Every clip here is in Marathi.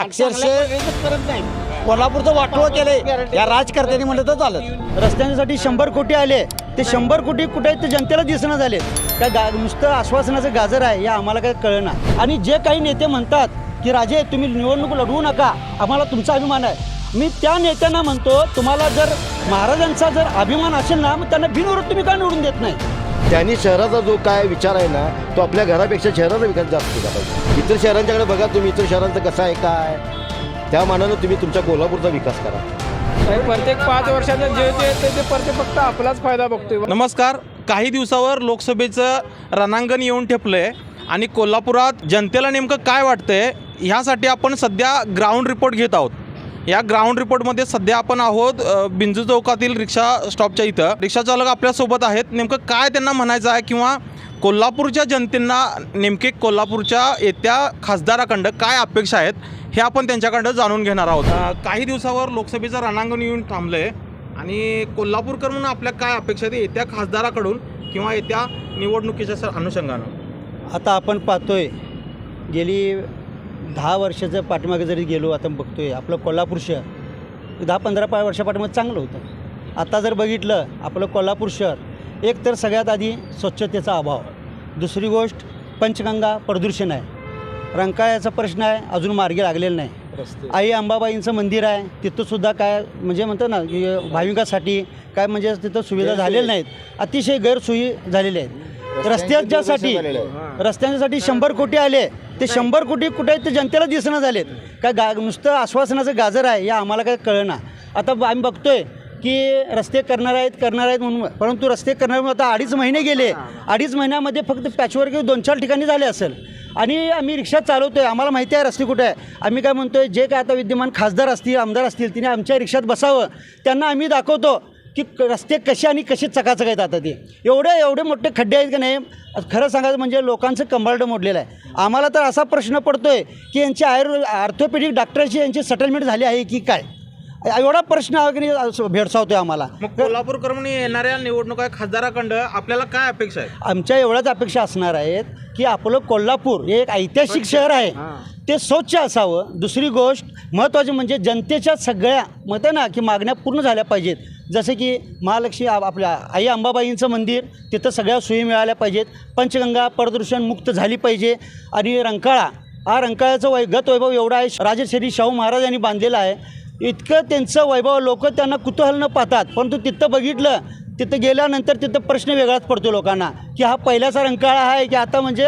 अक्षरशः कोल्हापूरचं वाटोळ केलंय. या राजकारत्यांनी म्हणलं तर चालत. रस्त्यांसाठी शंभर कोटी आले. ते शंभर कोटी कुठे आहेत ते जनतेला दिसणं झाले. काय गा नुसतं आश्वासनाचं गाजर आहे हे आम्हाला काय कळना आणि जे काही नेते म्हणतात की राजे तुम्ही निवडणूक लढवू नका. आम्हाला तुमचा अभिमान आहे. मी त्या नेत्यांना म्हणतो तुम्हाला जर महाराजांचा जर अभिमान असेल ना मग त्यांना बिनविरोध तुम्ही का निवडून देत नाही? त्यांनी शहराचा जो काय विचार आहे ना तो आपल्या घरापेक्षा शहराचा विकास जास्त केला पाहिजे. इतर शहरांच्याकडे बघा तुम्ही इतर शहरांचं कसं आहे काय त्या मानानं तुम्ही तुमच्या कोल्हापूरचा विकास करा. प्रत्येक पाच वर्षाचा जे जे येते ते प्रत्येक फक्त आपलाच फायदा बघतोय. नमस्कार. काही दिवसावर लोकसभेचं रणांगण येऊन ठेपलंय आणि कोल्हापुरात जनतेला नेमकं काय वाटतंय ह्यासाठी आपण सध्या ग्राउंड रिपोर्ट घेत आहोत. या ग्राउंड रिपोर्टमध्ये सध्या आपण आहोत बिंजू चौकातील रिक्षा स्टॉपच्या इथं. रिक्षा चालक आपल्यासोबत आहेत. नेमकं काय त्यांना म्हणायचं आहे किंवा कोल्हापूरच्या जनतेंना नेमके कोल्हापूरच्या येत्या खासदाराकडं काय अपेक्षा आहेत हे आपण त्यांच्याकडं जाणून घेणार आहोत. काही दिवसावर लोकसभेचं रणांगण येऊन थांबलं आहे आणि कोल्हापूरकर म्हणून आपल्या काय अपेक्षा आहेत येत्या खासदाराकडून किंवा येत्या निवडणुकीच्या सर अनुषंगानं? आता आपण पाहतोय गेली दहा वर्षाचं पाठीमागे जरी गेलो आता बघतोय आपलं कोल्हापूर शहर दहा पंधरा पा वर्षा पाठीमागे चांगलं होतं. आता जर बघितलं आपलं कोल्हापूर शहर एक तर सगळ्यात आधी स्वच्छतेचा अभाव. दुसरी गोष्ट पंचगंगा प्रदूषण आहे. रंकाळ्याचा प्रश्न आहे अजून मार्गी लागलेला नाही. आई अंबाबाईंचं मंदिर आहे तिथं सुद्धा काय म्हणजे म्हणतो ना भाविकासाठी काय म्हणजे तिथं सुविधा झालेल्या नाहीत. अतिशय गैरसोयी झालेल्या आहेत. रस्त्यांच्यासाठी रस्त्यांसाठी शंभर कोटी आले ते शंभर कोटी कुठे आहेत ते जनतेला दिसणं झालेत. काय गा नुसतं आश्वासनाचं गाजर आहे या आम्हाला काय कळना. आता आम्ही बघतोय की रस्ते करणार आहेत करणार आहेत म्हणून परंतु रस्ते करणार म्हणून आता अडीच महिने गेले. अडीच महिन्यामध्ये फक्त पॅचवर्क दोन चार ठिकाणी झाले असेल. आणि आम्ही रिक्षा चालवतोय आम्हाला माहिती आहे रस्ते कुठे आहे आम्ही काय म्हणतोय जे काय आता विद्यमान खासदार असतील आमदार असतील तिने आमच्या रिक्षात बसावं. त्यांना आम्ही दाखवतो. की रस्ते कसे आणि कसे चकाचक आहेत आता ते? एवढे एवढे मोठे खड्डे आहेत की नाही? खरं सांगायचं म्हणजे लोकांचं कंबार्ड मोडलेलं आहे. आम्हाला तर असा प्रश्न पडतोय की यांची आयुर् ऑर्थोपेडिक डॉक्टरची यांची सेटलमेंट झाली आहे की काय? एवढा प्रश्न हा की नाही भेडसावतोय आम्हाला. मग कोल्हापूरकर म्हणून येणाऱ्या निवडणुका खासदाराकडं आपल्याला काय अपेक्षा आहे आमच्या एवढ्याच अपेक्षा असणार आहेत की आपलं कोल्हापूर हे एक ऐतिहासिक शहर आहे. ते स्वच्छ असावं. दुसरी गोष्ट महत्त्वाची म्हणजे जनतेच्या सगळ्या मत ना की मागण्या पूर्ण झाल्या पाहिजेत. जसे की महालक्ष्मी आप- आपल्या आई अंबाबाईंचं मंदिर तिथं सगळ्या सोयी मिळाल्या पाहिजेत. पंचगंगा प्रदूषण मुक्त झाली पाहिजे. आणि रंकाळा हा रंकाळ्याचं वै गत वैभव एवढा आहे राजश्री शाहू महाराज यांनी बांधलेला आहे. इतकं त्यांचं वैभव लोक त्यांना कुतूहल न पाहतात. परंतु तिथं बघितलं तिथं गेल्यानंतर तिथं प्रश्न वेगळाच पडतो लोकांना की हा पहिल्याचा रंकाळा आहे की आता म्हणजे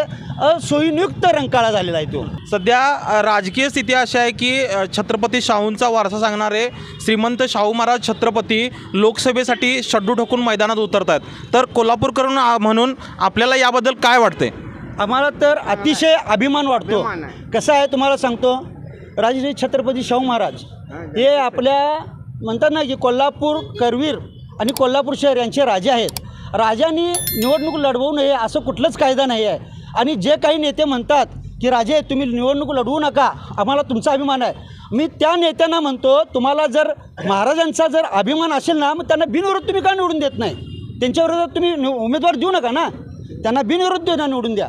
सोयीनियुक्त रंकाळा झालेला आहे तो. सध्या राजकीय स्थिती अशी आहे की छत्रपती शाहूंचा वारसा सांगणारे श्रीमंत शाहू महाराज छत्रपती लोकसभेसाठी शड्डू ठोकून मैदानात उतरत आहेत तर कोल्हापूरकरून आ- म्हणून आपल्याला याबद्दल काय वाटतंय? आम्हाला तर अतिशय अभिमान वाटतो. कसं आहे तुम्हाला सांगतो? राजश्री छत्रपती शाहू महाराज हे आपल्या म्हणतात ना की कोल्हापूर करवीर आणि कोल्हापूर शहर यांचे राजे आहेत. राजांनी निवडणूक लढवू नये असं कुठलंच कायदा नाही आहे. आणि जे काही नेते म्हणतात की राजे तुम्ही निवडणूक लढवू नका आम्हाला तुमचा अभिमान आहे. मी त्या नेत्यांना म्हणतो तुम्हाला जर महाराजांचा जर अभिमान असेल ना मग त्यांना बिनविरोध तुम्ही का निवडून देत नाही? त्यांच्याविरोधात तुम्ही नि- उमेदवार देऊ नका ना? त्यांना बिनविरोध देणार निवडून द्या.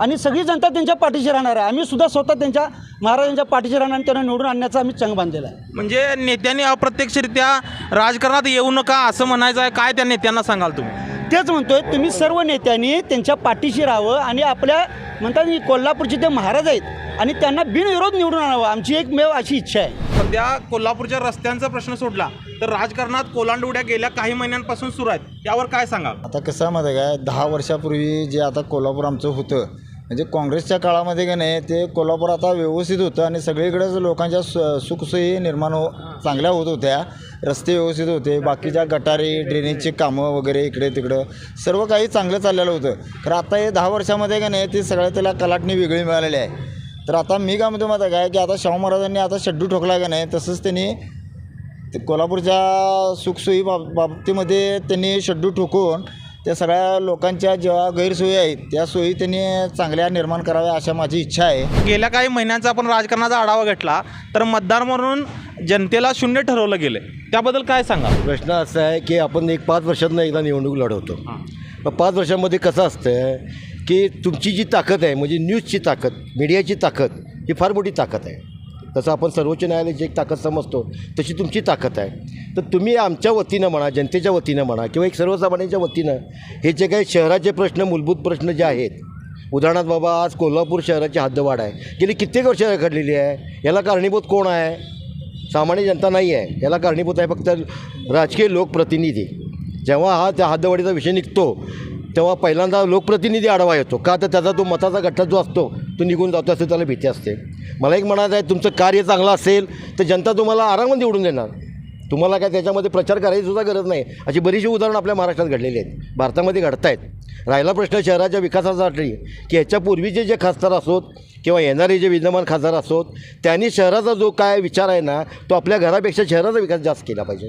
आणि सगळी जनता त्यांच्या पाठीशी राहणार आहे. आम्ही सुद्धा स्वतः त्यांच्या महाराजांच्या पाठीशी राहणार आणि त्यांना निवडून आणण्याचा आम्ही चंग बांधलेला आहे. म्हणजे नेत्यांनी अप्रत्यक्षरित्या राजकारणात येऊ नका असं म्हणायचं आहे. काय त्या नेत्यांना सांगाल तुम्ही? तेच म्हणतोय तुम्ही सर्व नेत्यांनी त्यांच्या पाठीशी राहावं आणि आपल्या म्हणतात ना, कोल्हापूरचे ते महाराज आहेत आणि त्यांना बिनविरोध निवडून आणावं. आमची एकमेव अशी इच्छा आहे. सध्या कोल्हापूरच्या रस्त्यांचा प्रश्न सोडला तर राजकारणात कोलांडुड्या गेल्या काही महिन्यांपासून सुरू आहेत. यावर काय सांगाल? आता कसं आहे माहिती आहे काय दहा वर्षापूर्वी जे आता कोल्हापूर आमचं होतं म्हणजे काँग्रेसच्या काळामध्ये का नाही ते कोल्हापूर आता व्यवस्थित होतं आणि सगळीकडेच लोकांच्या सु सुखसोयी निर्माण हो चांगल्या होत होत्या. रस्ते व्यवस्थित होते बाकीच्या गटारी ड्रेनेजची कामं वगैरे इकडे तिकडं सर्व काही चांगलं चाललेलं होतं. तर आता हे दहा वर्षामध्ये का नाही ते सगळ्या त्याला कलाटणी वेगळी मिळालेली आहे. तर आता मी काय म्हणतो माहिती काय की आता शाहू महाराजांनी आता शड्डू ठोकला का नाही तसंच त्यांनी कोल्हापूरच्या सुखसोयी बाब बाबतीमध्ये त्यांनी शड्डू ठोकून त्या सगळ्या लोकांच्या ज्या गैरसोयी आहेत त्या सोयी त्यांनी चांगल्या निर्माण कराव्या अशा माझी इच्छा आहे. गेल्या काही महिन्यांचा आपण राजकारणाचा आढावा घेतला तर मतदार म्हणून जनतेला शून्य ठरवलं गेलं त्याबद्दल काय सांगा प्रश्न असा आहे की आपण एक पाच वर्षातनं एकदा निवडणूक लढवतो. मग पाच वर्षामध्ये कसं असतं की तुमची जी ताकद आहे म्हणजे न्यूजची ताकद मीडियाची ताकद ही फार मोठी ताकद आहे. तसं आपण सर्वोच्च न्यायालयाची एक ताकद समजतो तशी तुमची ताकद आहे. तर तुम्ही आमच्या वतीनं म्हणा जनतेच्या वतीनं म्हणा किंवा एक सर्वसामान्यांच्या वतीनं हे जे काही शहराचे प्रश्न मूलभूत प्रश्न जे आहेत उदाहरणार्थ बाबा आज कोल्हापूर शहराची हद्दवाढ आहे. गेली कित्येक वर्ष घडलेली आहे. याला कारणीभूत कोण आहे? सामान्य जनता नाही आहे. याला कारणीभूत आहे फक्त राजकीय लोकप्रतिनिधी. जेव्हा हा त्या हद्दवाढीचा विषय निघतो तेव्हा पहिल्यांदा लोकप्रतिनिधी आढावा येतो. का तर त्याचा तो मताचा गठ्ठा जो असतो तो निघून जातो असं त्याला भीती असते. मला एक म्हणायचं आहे तुमचं कार्य चांगलं असेल तर जनता तुम्हाला आरामात निवडून देणार. तुम्हाला काय त्याच्यामध्ये प्रचार करायची सुद्धा गरज नाही. अशी बरीचशी उदाहरणं आपल्या महाराष्ट्रात घडलेली आहेत. भारतामध्ये घडत आहेत राहिला प्रश्न शहराच्या विकासासाठी की ह्याच्यापूर्वीचे जे खासदार असोत किंवा येणारे जे विद्यमान खासदार असोत त्यांनी शहराचा जो काय विचार आहे ना तो आपल्या घरापेक्षा शहराचा विकास जास्त केला पाहिजे.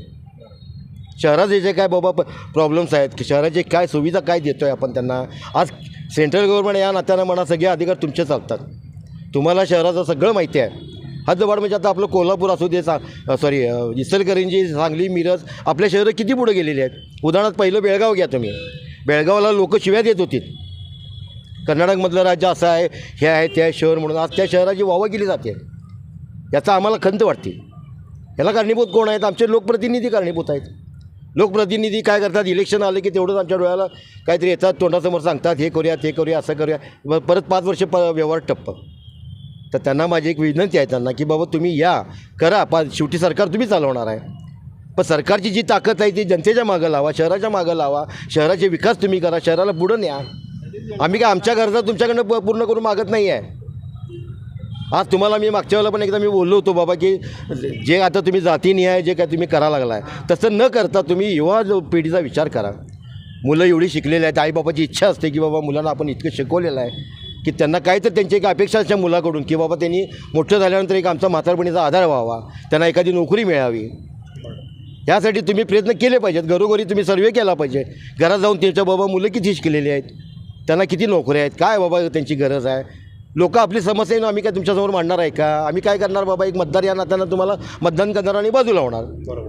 शहराचे जे काय बाबा प्रॉब्लेम्स आहेत की शहराचे काय सुविधा काय देतो आहे आपण त्यांना आज सेंट्रल गव्हर्नमेंट या नात्यानं म्हणा सगळे अधिकार तुमचे चालतात. तुम्हाला शहराचं सगळं माहिती आहे. हद्दवाढ म्हणजे आता आपलं कोल्हापूर असू दे सा सॉरी इचलकरंजी सांगली मिरज आपल्या शहरं किती पुढे गेलेली आहेत? उदाहरणार्थ पहिलं बेळगाव घ्या तुम्ही. बेळगावला लोक शिव्या देत होती कर्नाटकमधलं राज्य असं आहे हे आहे ते शहर म्हणून. आज त्या शहराची वावा केली जाते. याचा आम्हाला खंत वाटते. याला कारणीभूत कोण आहेत? आमचे लोकप्रतिनिधी कारणीभूत आहेत. लोकप्रतिनिधी काय करतात? इलेक्शन आले की तेवढंच आमच्या डोळ्याला काहीतरी येतात तोंडासमोर सांगतात हे करूया ते करूया असं करूया. परत पाच वर्ष प व्यवहार टप्प तर त्यांना माझी एक विनंती आहे त्यांना की बाबा तुम्ही या करा. पा शेवटी सरकार तुम्ही चालवणार आहे. पण सरकारची जी ताकद आहे ती जनतेच्या मागं लावा शहराच्या मागं लावा. शहराचे विकास तुम्ही करा शहराला पुढं न्या. आम्ही काय आमच्या गरजा तुमच्याकडनं प- पूर्ण करून मागत नाही आहे आज तुम्हाला मी मागच्या वेळेला पण एकदा मी बोललो होतो बाबा की जे आता तुम्ही जातीनिहाय जे काय तुम्ही करा लागला आहे तसं न करता तुम्ही युवा पिढीचा विचार करा. मुलं एवढी शिकलेली आहेत आईबापाची इच्छा असते की बाबा मुलांना आपण इतकं शिकवलेलं आहे की त्यांना काय तर त्यांची एक अपेक्षा असते मुलाकडून की बाबा त्यांनी मोठं झाल्यानंतर एक आमचा म्हातारपणीचा आधार व्हावा त्यांना एखादी नोकरी मिळावी. यासाठी तुम्ही प्रयत्न केले पाहिजेत घरोघरी तुम्ही सर्वे केला पाहिजे. घरात जाऊन त्यांच्या बाबा मुलं किती शिकलेली आहेत त्यांना किती नोकऱ्या आहेत काय बाबा त्यांची गरज आहे लोक आपली समस्या आहे ना आम्ही काय तुमच्यासमोर मांडणार आहे का? आम्ही काय करणार बाबा? एक मतदार या नात्यानं तुम्हाला मतदान करणार आणि बाजूला होणार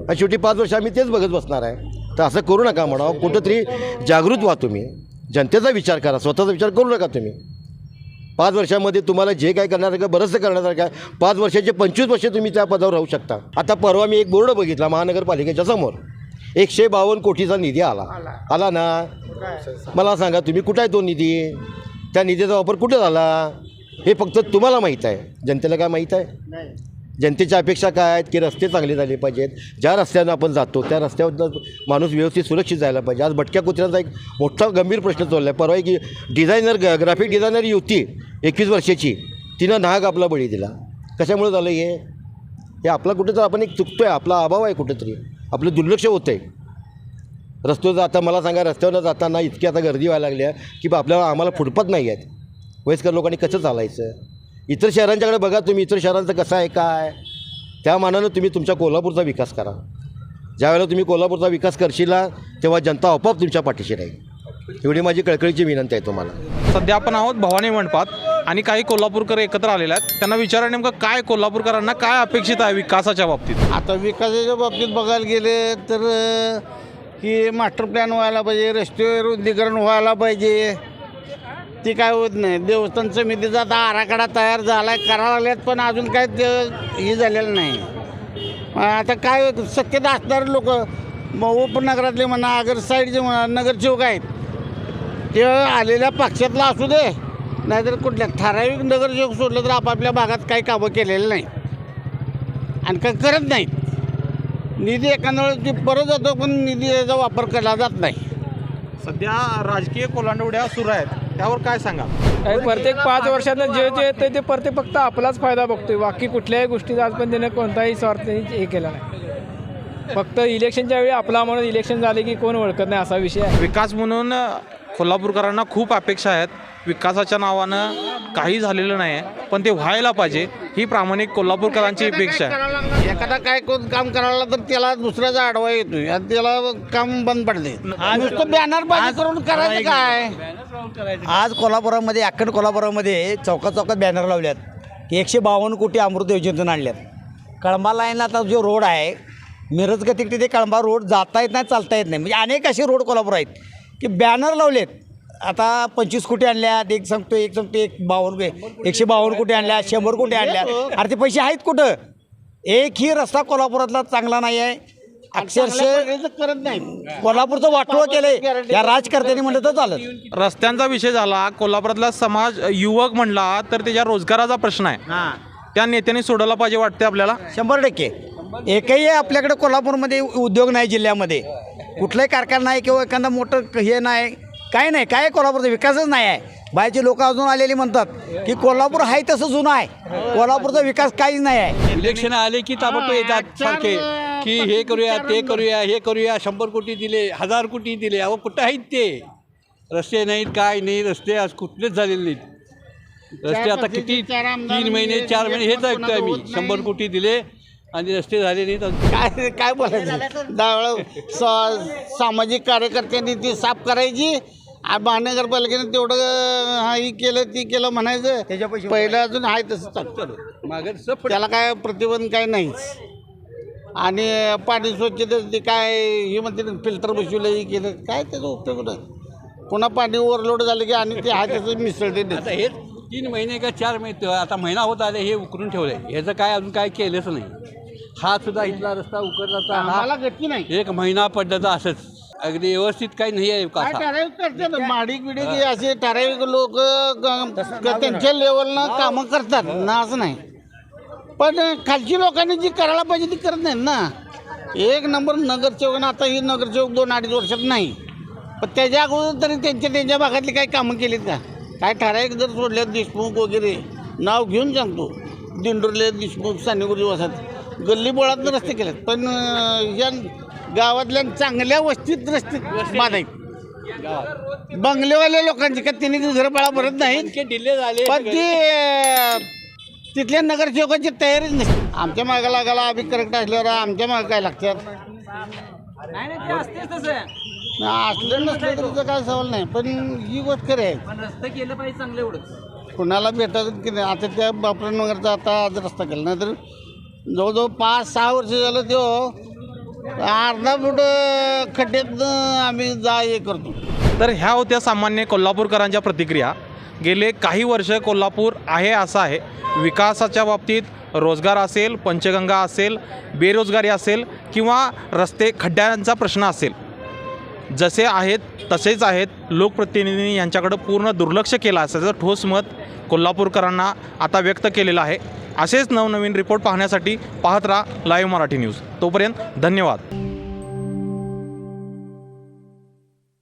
आणि शेवटी पाच वर्ष आम्ही तेच बघत बसणार आहे. तर असं करू नका म्हणावं. कुठंतरी जागृत व्हा तुम्ही. जनतेचा विचार करा. स्वतःचा विचार करू नका तुम्ही. पाच वर्षामध्ये तुम्हाला जे काय करण्यासारखं आहे बरंचसं करण्यासारखं आहे. पाच वर्षाचे पंचवीस वर्ष तुम्ही त्या पदावर राहू शकता. आता परवा मी एक बोर्ड बघितला महानगरपालिकेच्या समोर. एकशे बावन्न कोटीचा निधी आला. आला. ना? मला सांगा तुम्ही कुठं आहे तो निधी? त्या निधीचा वापर कुठे झाला? हे फक्त तुम्हाला माहीत आहे. जनतेला काय माहीत आहे? जनतेच्या अपेक्षा काय आहेत की रस्ते चांगले झाले पाहिजेत. ज्या रस्त्यानं आपण जातो त्या रस्त्यावर माणूस व्यवस्थित सुरक्षित जायला पाहिजे. आज भटक्या कुत्र्यांचा एक मोठा गंभीर प्रश्न चालला आहे परवा एक डिझायनर ग्राफिक डिझायनर युवती एकवीस वर्षाची तिनं नाग आपला बळी दिला. कशामुळे झालं हे? हे आपला कुठेतरी आपण एक चुकतो आहे आपला अभाव आहे कुठेतरी. आपलं दुर्लक्ष होतं आहे रस्त्यावर जाता मला सांगा रस्त्यावर जाताना इतकी आता गर्दी व्हायला लागली आहे की बा आपल्याला आम्हाला फुटपत नाही आहेत. वयस्कर लोकांनी कसं चालायचं? इतर शहरांच्याकडे बघा तुम्ही इतर शहरांचं कसं आहे काय? त्या मानानं तुम्ही तुमच्या कोल्हापूरचा विकास करा. ज्यावेळेला तुम्ही कोल्हापूरचा विकास करशीला तेव्हा जनता आपोआप तुमच्या पाठीशी राहील. एवढी माझी कळकळीची विनंती आहे तुम्हाला. सध्या आपण आहोत भवानी मंडपात आणि काही कोल्हापूरकर एकत्र आलेले आहेत. त्यांना विचारा नेमकं काय कोल्हापूरकरांना काय अपेक्षित आहे विकासाच्या बाबतीत? आता विकासाच्या बाबतीत बघायला गेले तर की मास्टर प्लॅन व्हायला पाहिजे रस्ते रुंदीकरण व्हायला पाहिजे. ती काय होत नाही. देवस्थान समितीचा आता आराखडा तयार झाला आहे करायला लागल्यात पण अजून काय ते हे झालेलं नाही. आता काय शक्यता असणारे लोक उपनगरातले म्हणा अगर साईडचे म्हणा नगरसेवक आहेत ते आलेल्या पक्षातला असू दे नाहीतर कुठल्या ठराविक नगरसेवक सोडलं तर आपापल्या भागात काही कामं केलेलं नाही आणि काय करत नाहीत. निधी एखाद्या वेळेस ती परत जातो पण निधीचा वापर केला जात नाही. सध्या राजकीय कोलांडवड्या सुरू आहेत. त्यावर काय सांगा काय प्रत्येक पाच वर्षातनं जे जे येतं ते प्रत्येक फक्त आपलाच फायदा बघतोय. बाकी कुठल्याही गोष्टीचा आजपर्यंत त्याने कोणताही स्वार्थ हे केला नाही. फक्त इलेक्शनच्या वेळी आपला म्हणून इलेक्शन झाले की कोण ओळखत नाही असा विषय आहे. विकास म्हणून कोल्हापूरकरांना खूप अपेक्षा आहेत. विकासाच्या नावानं काही झालेलं नाही आहे पण ते व्हायला पाहिजे ही प्रामाणिक कोल्हापूरकरांची अपेक्षा आहे. एखादा काय कोण काम करायला तर त्याला दुसऱ्याचा आडवा येतोय आणि त्याला काम बंद पडते नुसतं बॅनर करून करायचं काय? आज कोल्हापुरामध्ये अख्खड कोल्हापुरामध्ये चौकात चौकात बॅनर लावल्यात. एकशे बावन्न कोटी अमृत योजनेतून आणल्यात. कळंबा लाईनला आता जो रोड आहे मिरज गतिक ते कळंबा रोड जाता येत नाही चालता येत नाही. म्हणजे अनेक असे रोड कोल्हापूर आहेत. की बॅनर लावलेत. आता पंचवीस कोटी आणल्यात एक सांगतो एक सांगतो एक बावन्न एकशे बावन्न कोटी आणल्या शंभर कोटी आणल्या. अरे ते पैसे आहेत कुठं? एकही रस्ता कोल्हापुरातला चांगला नाही आहे अक्षरशः करत नाही. कोल्हापूरचं वाटोळं केलंय. या राजकर्त्यांनी म्हणलं तर चालत रस्त्यांचा विषय झाला कोल्हापुरातला समाज युवक म्हणला तर त्याच्या रोजगाराचा प्रश्न आहे. हां. त्या नेत्यांनी सोडवला पाहिजे वाटते आपल्याला? शंभर टक्के. एकही आपल्याकडे कोल्हापूरमध्ये उद्योग नाही जिल्ह्यामध्ये. कुठलाही कारखाना नाही किंवा एखादा मोठं हे नाही. काय नाही काय कोल्हापूरचा विकासच नाही आहे. बाहेरचे लोक अजून आलेले म्हणतात की कोल्हापूर आहे तसं जुनं आहे. कोल्हापूरचा विकास काहीच नाही आहे. इलेक्शन आले की ताबडतोब येतात सारखे की हे करूया ते करूया हे करूया शंभर कोटी दिले हजार कोटी दिले अहो कुठं आहेत ते. रस्ते नाहीत काय नाही रस्ते आज कुठलेच झालेले नाहीत. रस्ते आता किती? तीन महिने चार महिने हेच ऐकतोय आम्ही शंभर कोटी दिले आणि रस्ते झाले नाहीत. काय काय बोलायचं? सा सामाजिक कार्यकर्त्यांनी ती साफ करायची. आ- महानगरपालिकेने तेवढं हा ही केलं ती केलं म्हणायचं. पहिलं अजून आहे तसं चालतं मागे सप त्याला काय प्रतिबंध काय नाहीच. आणि पाणी स्वच्छतेचं ते काय हे म्हणते फिल्टर बसवलं हे केलं काय त्याचा उपयोग नाही. पुन्हा पाणी ओव्हरलोड झालं की आणि ते आहे त्याचं मिसळते आता हे तीन महिने का चार महिने आता महिना होत आले हे उकरून ठेवले ह्याचं काय अजून काय केलंच नाही. हा सुद्धा इथला रस्ता उकरला आम्हाला हा गती नाही. एक महिना पडलं तर असंच. अगदी व्यवस्थित काही नाही आहे काय का ठराविक करते ना? माडिक बिडिक हे. असे ठराविक लोक त्यांच्या लेवलनं कामं करतात. ना असं नाही. पण खालची लोकांनी जी करायला पाहिजे ती करत नाहीत ना. एक नंबर नगरसेवक आता ही नगरसेवक दोन अडीच वर्षात नाही. पण त्याच्या अगोदर तरी त्यांच्या त्यांच्या भागातली काही कामं केलीत का? काय ठराविक जर सोडले देशमुख वगैरे नाव घेऊन सांगतो. दिंडोरले देशमुख सानेगुरी वसात गल्ली बोळात रस्ते केलेत. पण अं, या गावातल्या चांगल्या वस्तीत रस्ते आहेत बंगलेवाल्या लोकांची का त्यांनी घरं बाळा भरत नाही? डिले झाले. पण ती तिथल्या नगरसेवकाची तयारीच नसते. आमच्या मागे लागायला आम्ही करेक्ट असल्यावर आमच्या मागे काय लागतात? असलं नसलं तरी त्याचा काय सवाल नाही. पण ही गोष्ट खरी आहे. रस्ते केलं पाहिजे चांगलं एवढं. कुणाला भेटायचं की नाही? आता त्या बापरण वगैरेचा आता आज रस्ता केला. नाही तर जवळजवळ पाच सहा वर्ष झालं तो अर्धा फूट खड्ड्यात आम्ही जा हे करतो. तर ह्या होत्या सामान्य कोल्हापूरकरांच्या प्रतिक्रिया. गेले काही वर्ष कोल्हापूर आहे असं आहे. विकासाच्या बाबतीत रोजगार असेल पंचगंगा असेल बेरोजगारी असेल किंवा रस्ते खड्ड्यांचा प्रश्न असेल. जसे आहेत तसेच आहेत. लोकप्रतिनिधींनी यांच्याकडं पूर्ण दुर्लक्ष केलं असल्याचं ठोस मत कोल्हापूरकरांना आता व्यक्त केलेलं आहे. असेच नवनवीन रिपोर्ट पाहण्यासाठी पाहत राहा लाईव्ह मराठी न्यूज. तोपर्यंत धन्यवाद.